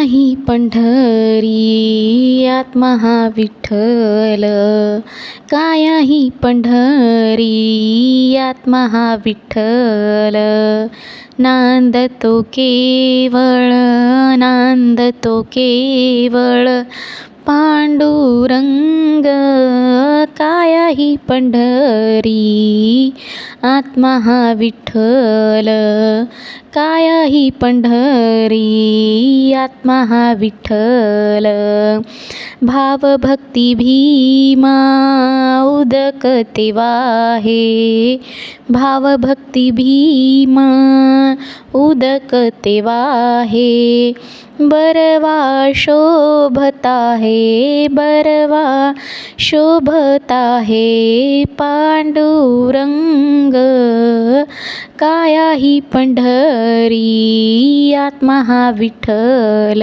नाही पंढरी यात महाविठ्ठल. विठ्ठल पंढरी यात महाविठ्ठल? नांद तो केवळ नांदतो केवळ. पांडुरंग जाई ही पंढरी. आत्मा हा विठ्ठल. काया ही पंढरी. आत्मा हा विठ्ठल. भावभक्ती भीमा उदक तेवा आहे भावभक्ती भीमा उदक तेवा आहे बरवा शोभता हे बरवा शोभता हे पांडुरंग. काया ही पंढरी आत्मा हा विठ्ठल.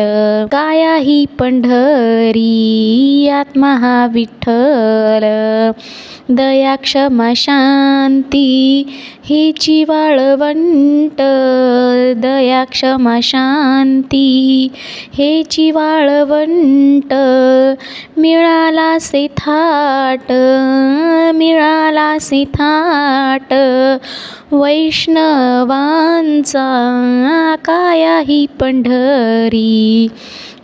काया ही पंढरी आत्मा हा विठ्ठल. दया क्षमा शांती हिची वाळवंट. दया क्षमा शांती हेची वाळवंट मिळाला से थाट मिळाला से थाट. वैष्णवांचा कायाही पंढरी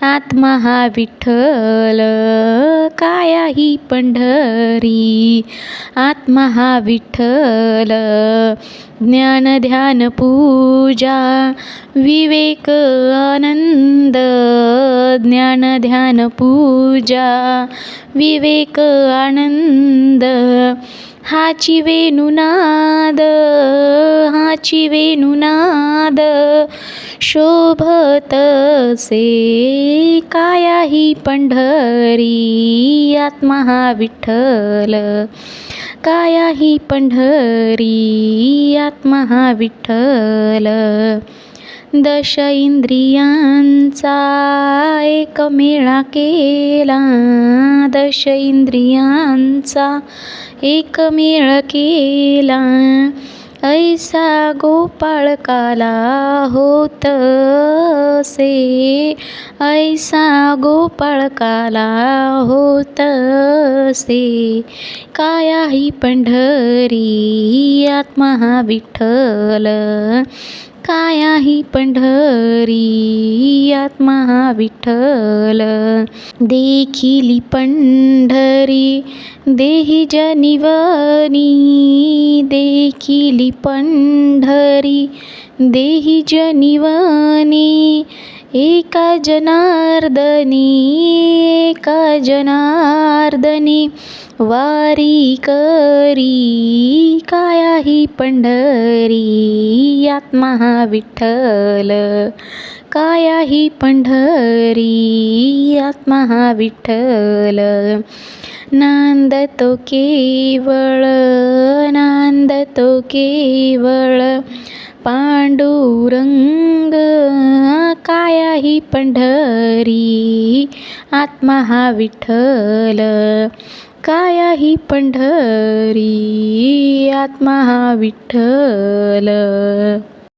आत्मा महाविठ्ठल काया ही पंढरी. आत्महा विठ्ठल ज्ञान ध्यान पूजा विवेक आनंद. ज्ञान ध्यान पूजा विवेक आनंद. हाची वेणुनाद हाची वेणुनाद शोभतसे काया ही पंढरी आत्मा हा विठ्ठल. काया ही पंढरी आत्मा हा विठ्ठल. दश इंद्रियांचा एकमेळा केला. दश इंद्रियांचा एकमेळ केला. ऐसा गोपाळकाला होत से ऐसा गोपाळकाला होत से काया ही पंढरी आत्मा हा विठ्ठल. काय ही पंढरी? आत्मा हा विठ्ठल. देखिली पंढरी देही जनिवनी. देखिली पंढरी देही जनिवनी. एका जनार्दनी एका जनार्दनी. वारी करी काया ही पंढरी यात महाविठ्ठल. काया ही पंढरी आत्मा महाविठ्ठल. नांद तो केवळ नांद तो केवळ. पांडुरंग काया ही पंढरी आत्मा हा विठ्ठल काया ही पंढरी आत्मा हा विठ्ठल.